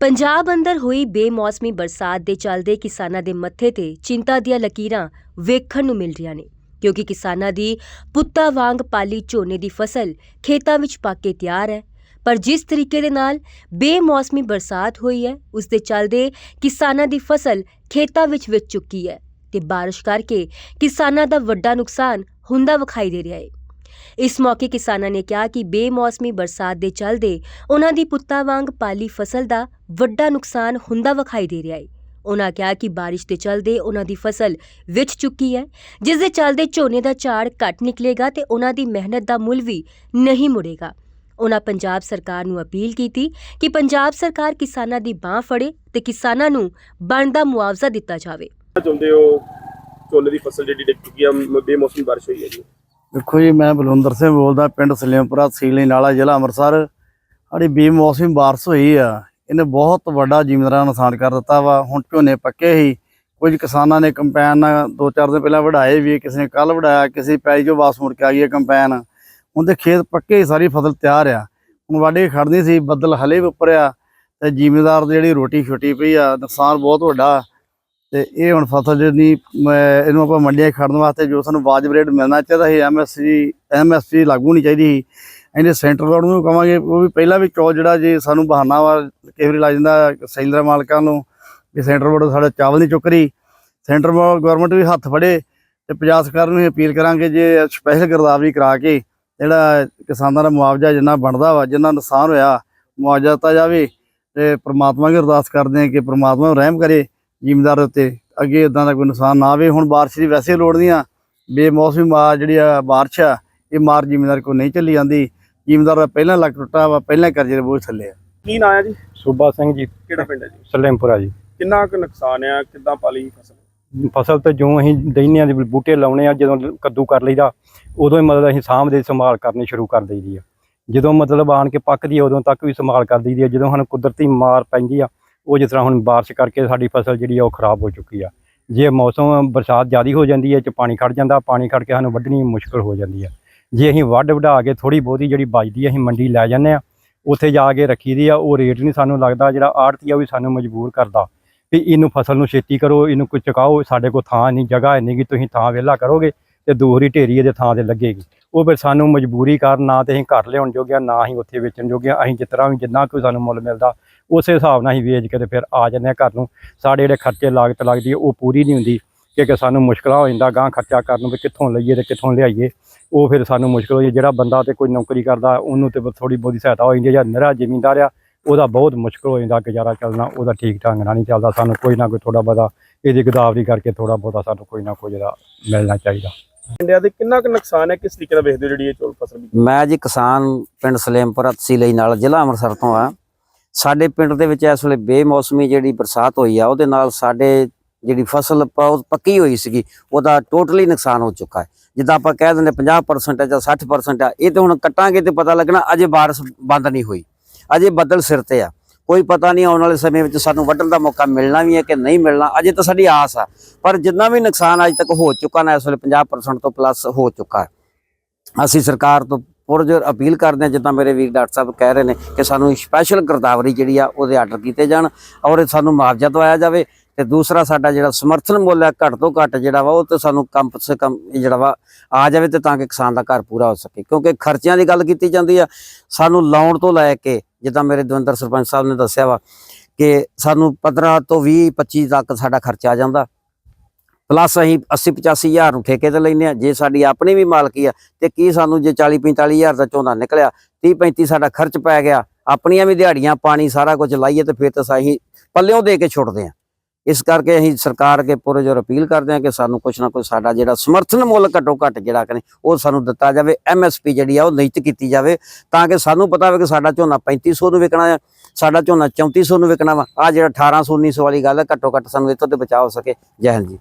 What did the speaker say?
ਪੰਜਾਬ ਅੰਦਰ ਹੋਈ ਬੇਮੌਸਮੀ ਬਰਸਾਤ ਦੇ ਚੱਲਦੇ ਕਿਸਾਨਾਂ ਦੇ ਮੱਥੇ ਤੇ ਚਿੰਤਾ ਦੀਆਂ ਲਕੀਰਾਂ ਵੇਖਣ ਨੂੰ ਮਿਲ ਰਹੀਆਂ ਨੇ, ਕਿਉਂਕਿ ਕਿਸਾਨਾਂ ਦੀ ਪੁੱਤਾਂ ਵਾਂਗ ਪਾਲੀ ਝੋਨੇ ਦੀ ਫਸਲ ਖੇਤਾਂ ਵਿੱਚ ਪੱਕ ਕੇ ਤਿਆਰ ਹੈ। ਪਰ ਜਿਸ ਤਰੀਕੇ ਦੇ ਨਾਲ ਬੇਮੌਸਮੀ ਬਰਸਾਤ ਹੋਈ ਹੈ, ਉਸ ਦੇ ਚੱਲਦੇ ਕਿਸਾਨਾਂ ਦੀ ਫਸਲ ਖੇਤਾਂ ਵਿੱਚ ਵਿਚ ਚੁੱਕੀ ਹੈ ਤੇ ਬਾਰਿਸ਼ ਕਰਕੇ ਕਿਸਾਨਾਂ ਦਾ ਵੱਡਾ ਨੁਕਸਾਨ ਹੁੰਦਾ ਵਿਖਾਈ ਦੇ ਰਿਹਾ ਹੈ। ਇਸ ਮੌਕੇ ਕਿਸਾਨਾਂ ਨੇ ਕਿਹਾ ਕਿ ਬੇਮੌਸਮੀ ਬਰਸਾਤ ਦੇ ਚੱਲਦੇ ਉਹਨਾਂ ਦੀ ਪੁੱਤਾਂ ਵਾਂਗ ਪਾਲੀ ਫਸਲ ਦਾ ਵੱਡਾ ਨੁਕਸਾਨ ਹੁੰਦਾ ਵਿਖਾਈ ਦੇ ਰਿਹਾ ਹੈ ਉਹਨਾਂ ਕਿਹਾ ਕਿ ਬਾਰਿਸ਼ ਦੇ ਚਲਦੇ ਉਹਨਾਂ ਦੀ ਫਸਲ ਵਿਚ ਚੁੱਕੀ ਹੈ, ਜਿਸ ਦੇ ਚਲਦੇ ਝੋਨੇ ਦਾ ਝਾੜ ਘੱਟ ਨਿਕਲੇਗਾ ਤੇ ਉਹਨਾਂ ਦੀ ਮਿਹਨਤ ਦਾ ਮੁੱਲ ਵੀ ਨਹੀਂ ਮੁੜੇਗਾ। ਉਹਨਾਂ ਪੰਜਾਬ ਸਰਕਾਰ ਨੂੰ ਅਪੀਲ ਕੀਤੀ ਕਿ ਪੰਜਾਬ ਸਰਕਾਰ ਕਿਸਾਨਾਂ ਦੀ ਬਾਹ ਫੜੇ ਤੇ ਕਿਸਾਨਾਂ ਨੂੰ ਬਣਦਾ ਮੁਆਵਜ਼ਾ ਦਿੱਤਾ ਜਾਵੇ। ਚਾਹੁੰਦੇ ਹੋ ਝੋਨੇ ਦੀ ਫਸਲ ਜਿਹੜੀ ਡਿੱਗ ਚੁੱਕੀ ਆ ਬੇਮੌਸਮੀ ਬਾਰਿਸ਼ ਹੋਈ ਹੈ ਜੀ। ਦੇਖੋ ਜੀ, ਮੈਂ ਬਲਵਿੰਦਰ ਸਿੰਘ ਬੋਲਦਾ, ਪਿੰਡ ਸਲੀਮਪੁਰਾ ਤਹਿਸੀਲ ਨਾਲਾ ਜ਼ਿਲ੍ਹਾ ਅੰਮ੍ਰਿਤਸਰ। ਸਾਡੀ ਬੇਮੌਸਮੀ ਬਾਰਿਸ਼ ਹੋਈ ਆ। ਇਹਨੇ ਬਹੁਤ ਵੱਡਾ ਜ਼ਿਮੀਂਦਾਰਾਂ ਨੂੰ ਨੁਕਸਾਨ ਕਰ ਦਿੱਤਾ ਵਾ। ਹੁਣ ਝੋਨੇ ਪੱਕੇ ਹੀ ਕੁਝ ਕਿਸਾਨਾਂ ਨੇ ਕੰਪੈਨ ਦੋ ਚਾਰ ਦਿਨ ਪਹਿਲਾਂ ਵਢਾਏ ਵੀ ਕਿਸੇ ਨੇ ਕੱਲ ਵਢਾਇਆ, ਕਿਸੇ ਦੀ ਪੈਲੀ ਚੋਂ ਵਾਪਸ ਮੁੜ ਕੇ ਆ ਗਈ ਹੈ ਕੰਪੈਨ। ਉਹਦੇ ਖੇਤ ਪੱਕੇ ਹੀ ਸਾਰੀ ਫਸਲ ਤਿਆਰ ਆ। ਹੁਣ ਵਾਢੀ ਖੜਨੀ ਸੀ, ਬੱਦਲ ਹਲੇ ਵੀ ਉੱਪਰ ਆ। ਤੇ ਜ਼ਿਮੀਂਦਾਰ ਦੀ ਜਿਹੜੀ ਰੋਟੀ ਛੁੱਟੀ ਪਈ ਆ, ਨੁਕਸਾਨ ਬਹੁਤ ਵੱਡਾ। ਤੇ ਇਹ ਹੁਣ ਫਸਲ ਜਿਹੜੀ ਇਹਨੂੰ ਆਪਾਂ ਮੰਡੀਆਂ 'ਚ ਖੜਨ ਵਾਸਤੇ ਜੋ ਸਾਨੂੰ ਵਾਜਬ ਰੇਟ ਮਿਲਣਾ ਚਾਹੀਦਾ ਸੀ ਐਮਐਸਪੀ ਐਮਐਸਪੀ ਲਾਗੂ ਨਹੀਂ ਚਾਹੀਦੀ ਸੀ। ਇਹਨੇ ਸੈਂਟਰ ਗਵਰਨਮੈਂਟ ਨੂੰ ਕਵਾਂਗੇ, ਉਹ ਵੀ ਪਹਿਲਾਂ ਵੀ ਚੌ ਜਿਹੜਾ ਜੇ ਸਾਨੂੰ ਬਹਾਨਾ ਵਾ ਕਈ ਵਾਰੀ ਲੱਗ ਜਾਂਦਾ ਸੈਲਰ ਮਾਲਕਾਂ ਨੂੰ, ਵੀ ਸੈਂਟਰ ਬੋਰਡ ਸਾਡਾ ਚਾਵਲ ਨਹੀਂ ਚੁੱਕ ਰਹੀ। ਸੈਂਟਰ ਗਵਰਨਮੈਂਟ ਵੀ ਹੱਥ ਫੜੇ ਤੇ ਪੰਜਾਬ ਸਰਕਾਰ ਨੂੰ ਇਹ ਅਪੀਲ ਕਰਾਂਗੇ ਜੇ ਸਪੈਸ਼ਲ ਗਿਰਦਾਵਰੀ ਕਰਾ ਕੇ ਜਿਹੜਾ ਕਿਸਾਨਾਂ ਦਾ ਮੁਆਵਜ਼ਾ ਜਿੰਨਾ ਬਣਦਾ ਵਾ, ਜਿੰਨਾ ਨੁਕਸਾਨ ਹੋਇਆ, ਮੁਆਵਜ਼ਾ ਦਿੱਤਾ ਜਾਵੇ ਤੇ ਪ੍ਰਮਾਤਮਾ ਅੱਗੇ ਅਰਦਾਸ ਕਰਦੇ ਹਾਂ ਕਿ ਪ੍ਰਮਾਤਮਾ ਰਹਿਮ ਕਰੇ। ਜ਼ਿਮੀਂਦਾਰ ਉੱਤੇ। ਅੱਗੇ ਇਦਾਂ ਦਾ ਕੋਈ ਨੁਕਸਾਨ ਨਾ ਆਵੇ। ਹੁਣ ਬਾਰਿਸ਼ ਦੀ ਵੈਸੇ ਲੋੜ ਨਹੀਂ ਆ। ਬੇਮੌਸਮੀ ਮਾਰ ਜਿਹੜੀ ਆ ਬਾਰਿਸ਼ ਆ ਇਹ ਮਾਰ ਜ਼ਿਮੀਂਦਾਰ ਕੋ ਨਹੀਂ ਚੱਲੀ ਜਾਂਦੀ। ਜ਼ਿਮੀਂਦਾਰ ਦਾ ਪਹਿਲਾਂ ਲੱਕ ਟੁੱਟਾ ਵਾ ਪਹਿਲਾਂ ਕਰਜ਼ੇ ਦੇ ਬੋਝ ਥੱਲੇ ਆ। ਕੀ ਨਾਂ ਹੈ ਜੀ? ਸੂਬਾ ਸਿੰਘ ਜੀ। ਕਿਹੜਾ ਪਿੰਡ ਹੈ ਜੀ? ਸਲੇਮਪੁਰਾ ਜੀ। ਕਿੰਨਾ ਕੁ ਨੁਕਸਾਨ ਆ? ਕਿੱਦਾਂ ਪਾਲੀ ਫਸਲ? ਫਸਲ ਤੇ ਜੋ ਅਸੀਂ ਦਈਨਿਆਂ ਦੇ ਬੂਟੇ ਲਾਉਣੇ ਆ ਜਦੋਂ ਕੱਦੂ ਕਰ ਲਈਦਾ ਉਦੋਂ ਹੀ ਮਤਲਬ ਅਸੀਂ ਸਾਂਭਦੇ ਸੰਭਾਲ ਕਰਨੀ ਸ਼ੁਰੂ ਕਰ ਦਈਦੀ ਆ। ਜਦੋਂ ਮਤਲਬ ਆਣ ਕੇ ਪੱਕਦੀ ਆ ਉਦੋਂ ਤੱਕ ਵੀ ਸੰਭਾਲ ਕਰ ਦਈਦੀ ਆ। ਜਦੋਂ ਸਾਨੂੰ ਕੁਦਰਤੀ ਮਾਰ ਪੈਂਦੀ ਆ ਉਹ ਜਿਸ ਤਰ੍ਹਾਂ ਹੁਣ ਬਾਰਿਸ਼ ਕਰਕੇ ਸਾਡੀ ਫਸਲ ਜਿਹੜੀ ਆ ਉਹ ਖਰਾਬ ਹੋ ਚੁੱਕੀ ਆ। ਜੇ ਮੌਸਮ ਬਰਸਾਤ ਜ਼ਿਆਦੀ ਹੋ ਜਾਂਦੀ ਹੈ, ਚ ਪਾਣੀ ਖੜ ਜਾਂਦਾ, ਪਾਣੀ ਖੜ ਕੇ ਸਾਨੂੰ ਵੱਢਣੀ ਮੁਸ਼ਕਲ ਹੋ ਜਾਂਦੀ ਆ। ਜੇ ਅਸੀਂ ਵੱਢ ਵਢਾ ਕੇ ਥੋੜੀ ਬਹੁਤੀ ਜਿਹੜੀ ਬਚਦੀ ਆ, ਅਸੀਂ ਮੰਡੀ ਲੈ ਜਾਂਦੇ ਆ, ਉੱਥੇ ਜਾ ਕੇ ਰੱਖੀ ਦੀ ਆ, ਉਹ ਰੇਟ ਨਹੀਂ ਸਾਨੂੰ ਲੱਗਦਾ, ਜਿਹੜਾ ਆੜਤੀ ਆ ਉਹ ਵੀ ਸਾਨੂੰ ਮਜਬੂਰ ਕਰਦਾ ਵੀ ਇਹਨੂੰ ਫਸਲ ਨੂੰ ਛੇਤੀ ਕਰੋ, ਇਹਨੂੰ ਕੁਝ ਚੁਕਾਓ, ਸਾਡੇ ਕੋਲ ਥਾਂ ਨਹੀਂ ਜਗ੍ਹਾ ਨਹੀਂ ਕਿ ਤੁਸੀਂ ਥਾਂ ਵਿਹਲਾ ਕਰੋਗੇ ਤੇ ਦੂਹਰੀ ਢੇਰੀ ਇਹਦੇ ਥਾਂ ਤੇ ਲੱਗੇਗੀ। ਉਹ ਫਿਰ ਸਾਨੂੰ ਮਜਬੂਰੀ ਕਾਰਨ ਨਾ ਤੇ ਅਸੀਂ ਘਰ ਲਿਆਉਣ ਜੋਗਿਆ ਨਾ ਅਸੀਂ ਉੱਥੇ ਵੇਚਣ ਜੋਗਿਆ ਅਸੀਂ ਜਿਸ ਤਰ੍ਹਾਂ ਵੀ ਜਿੰਨਾ ਕੋਈ ਸਾਨੂੰ ਮੁੱਲ ਮਿਲਦਾ, ਉਸੇ ਹਿਸਾਬ ਨਾਲ ਅਸੀਂ ਵੇਚ ਕੇ ਤੇ ਫਿਰ ਆ ਜਾਂਦੇ ਹਾਂ ਘਰ ਨੂੰ। ਸਾਡੇ ਜਿਹੜੇ ਖਰਚੇ ਲਾਗਤ ਲੱਗਦੀ ਹੈ ਉਹ ਪੂਰੀ ਨਹੀਂ ਹੁੰਦੀ ਕਿਉਂਕਿ ਸਾਨੂੰ ਮੁਸ਼ਕਲਾਂ ਹੋ ਜਾਂਦਾ ਗਾਂ ਖਰਚਾ ਕਰਨ ਨੂੰ ਵੀ ਕਿੱਥੋਂ ਲਈਏ ਤੇ ਕਿੱਥੋਂ ਲਿਆਈਏ। ਉਹ ਫਿਰ ਸਾਨੂੰ ਮੁਸ਼ਕਲ ਹੋ ਜਿਹੜਾ ਬੰਦਾ ਤੇ ਕੋਈ ਨੌਕਰੀ ਕਰਦਾ, ਉਹਨੂੰ ਤੇ ਥੋੜੀ ਬਹੁਤੀ ਸਹਾਇਤਾ ਹੋ ਜਾਂਦੀ ਹੈ ਜਾਂ ਨਿਹਰਾ ਜ਼ਿਮੀਂਦਾਰ ਆ, ਉਹਦਾ ਬਹੁਤ ਮੁਸ਼ਕਲ ਹੋ ਜਾਂਦਾ ਗੁਜ਼ਾਰਾ ਚੱਲਣਾ, ਉਹਦਾ ਠੀਕ ਢੰਗ ਨਾਲ ਨਹੀਂ ਚੱਲਦਾ, ਸਾਨੂੰ ਕੋਈ ਨਾ ਕੋਈ ਥੋੜਾ ਬਹੁਤਾ ਇਹਦੀ ਗਦਾਵਰੀ ਕਰਕੇ ਥੋੜਾ ਬਹੁਤਾ ਸਾਨੂੰ ਕੋਈ ਨਾ ਕੋਈ ਜਿਹੜਾ ਮਿਲਣਾ ਚਾਹੀਦਾ। ਇੰਡੀਆ ਦੇ ਕਿੰਨਾ ਕੁ ਨੁਕਸਾਨ ਹੈ? ਕਿਸ ਤਰੀਕੇ ਨਾਲ ਵੇਖਦੇ ਹੋ ਜਿਹੜੀ ਇਹ ਚੌਲ ਫਸਲ ਬੀਜੀ? ਮੈਂ ਜੀ ਕਿਸਾਨ ਪਿੰਡ ਸਲੇਮਪੁਰਾ ਤਹਿਸੀਲ ਨਾਲ ਜ਼ਿਲ੍ਹਾ ਅੰਮ੍ਰਿਤਸਰ ਤੋਂ ਆ ਸਾਡੇ ਪਿੰਡ ਦੇ ਵਿੱਚ ਇਸ ਵੇਲੇ ਬੇਮੌਸਮੀ ਜਿਹੜੀ ਬਰਸਾਤ ਹੋਈ ਆ, ਉਹਦੇ ਨਾਲ ਸਾਡੇ ਜਿਹੜੀ ਫਸਲ ਪੱਕੀ ਹੋਈ ਸੀਗੀ, ਉਹਦਾ ਟੋਟਲੀ ਨੁਕਸਾਨ ਹੋ ਚੁੱਕਾ ਹੈ। ਜਿੱਦਾਂ ਆਪਾਂ ਕਹਿ ਦਿੰਦੇ 50% ਜਾਂ 60% ਆ ਇਹ ਤੇ ਹੁਣ ਕੱਟਾਂਗੇ ਤੇ ਪਤਾ ਲੱਗਣਾ ਅਜੇ ਬਾਰਿਸ਼ ਬੰਦ ਨਹੀਂ ਹੋਈ। ਅਜੇ ਬੱਦਲ ਸਿਰ ਤੇ ਆ। ਕੋਈ ਪਤਾ ਨਹੀਂ ਆਉਣ ਵਾਲੇ ਸਮੇਂ ਵਿੱਚ ਸਾਨੂੰ ਵੱਢਣ ਦਾ ਮੌਕਾ ਮਿਲਣਾ ਵੀ ਹੈ ਕਿ ਨਹੀਂ ਮਿਲਣਾ, ਅਜੇ ਤਾਂ ਸਾਡੀ ਆਸ ਆ। ਪਰ ਜਿੰਨਾ ਵੀ ਨੁਕਸਾਨ ਅੱਜ ਤੱਕ ਹੋ ਚੁੱਕਾ ਨਾ, ਇਸ ਵੇਲੇ 50% ਤੋਂ ਪਲੱਸ ਹੋ ਚੁੱਕਾ ਅਸੀਂ ਸਰਕਾਰ ਤੋਂ ਪੁਰਜੋਰ ਅਪੀਲ ਕਰਦੇ ਹਾਂ, ਜਿੱਦਾਂ ਮੇਰੇ ਵੀਰ ਡਾਕਟਰ ਸਾਹਿਬ ਕਹਿ ਰਹੇ ਨੇ ਕਿ ਸਾਨੂੰ ਸਪੈਸ਼ਲ ਗਰਦਾਵਰੀ ਜਿਹੜੀ ਆ, ਉਹਦੇ ਆਰਡਰ ਕੀਤੇ ਜਾਣ ਔਰ ਸਾਨੂੰ ਮੁਆਵਜ਼ਾ ਦਵਾਇਆ ਜਾਵੇ। ਤੇ ਦੂਸਰਾ ਸਾਡਾ ਜਿਹੜਾ ਸਮਰਥਨ ਮੁੱਲ ਹੈ ਘੱਟ ਤੋਂ ਘੱਟ ਜਿਹੜਾ ਵਾ, ਉਹ ਤੇ ਸਾਨੂੰ ਕੰਮ ਸੇ ਕਮ ਜਿਹੜਾ ਵਾ, ਆ ਜਾਵੇ ਤੇ ਤਾਂ ਕਿ ਕਿਸਾਨ ਦਾ ਘਰ ਪੂਰਾ ਹੋ ਸਕੇ। ਕਿਉਂਕਿ ਖਰਚਿਆਂ ਦੀ ਗੱਲ ਕੀਤੀ ਜਾਂਦੀ ਆ, ਸਾਨੂੰ ਲਾਉਣ ਤੋਂ ਲੈ ਕੇ ਜਿੱਦਾਂ ਮੇਰੇ ਦਵਿੰਦਰ ਸਰਪੰਚ ਸਾਹਿਬ ਨੇ ਦੱਸਿਆ ਵਾ ਕਿ ਸਾਨੂੰ 15 ਤੋਂ 20 25 ਤੱਕ ਸਾਡਾ ਖਰਚਾ ਆ ਜਾਂਦਾ। ਪਲੱਸ ਅਸੀਂ 80 85 ਹਜ਼ਾਰ ਨੂੰ ਠੇਕੇ ਤੇ ਲੈਨੇ ਆ ਜੇ ਸਾਡੀ ਆਪਣੀ ਵੀ ਮਾਲਕੀ ਆ, ਤੇ ਕੀ ਸਾਨੂੰ ਜੇ 40 45 ਹਜ਼ਾਰ ਦਾ ਝੋਨਾ ਨਿਕਲਿਆ 30 35 ਸਾਡਾ ਖਰਚ ਪੈ ਗਿਆ, ਆਪਣੀਆਂ ਵੀ ਦਿਹਾੜੀਆਂ, ਪਾਣੀ ਸਾਰਾ ਕੁਝ ਲਾਈਏ ਤੇ ਫਿਰ ਤਾਂ ਅਸੀਂ ਪੱਲਿਓਂ ਦੇ ਕੇ ਛੁੱਟਦੇ ਆ ਇਸ ਕਰਕੇ ਅਸੀਂ ਸਰਕਾਰ ਅੱਗੇ ਪੂਰੇ ਜੋਰ ਅਪੀਲ ਕਰਦੇ ਹਾਂ ਕਿ ਸਾਨੂੰ ਕੁਛ ਨਾ ਕੁਛ ਸਾਡਾ ਜਿਹੜਾ ਸਮਰਥਨ ਮੁੱਲ ਘੱਟੋ ਘੱਟ ਜਿਹੜਾ ਕਿ ਉਹ ਸਾਨੂੰ ਦਿੱਤਾ ਜਾਵੇ ਐਮਐਸਪੀ ਜਿਹੜੀ ਆ ਉਹ ਨਿਸ਼ਚਿਤ ਕੀਤੀ ਜਾਵੇ ਤਾਂ ਕਿ ਸਾਨੂੰ ਪਤਾ ਹੋਵੇ ਕਿ ਸਾਡਾ ਝੋਨਾ 3500 ਨੂੰ ਵਿਕਣਾ ਹੈ ਸਾਡਾ ਝੋਨਾ 3400 ਨੂੰ ਵਿਕਣਾ ਵਾ ਆ ਜਿਹੜਾ 1800 1900 ਵਾਲੀ ਗੱਲ ਹੈ, ਘੱਟੋ ਘੱਟ ਸਾਨੂੰ ਇੱਥੋਂ ਤੇ ਬਚਾਅ ਹੋ ਸਕੇ। ਜੈ ਹਿੰਦ ਜੀ।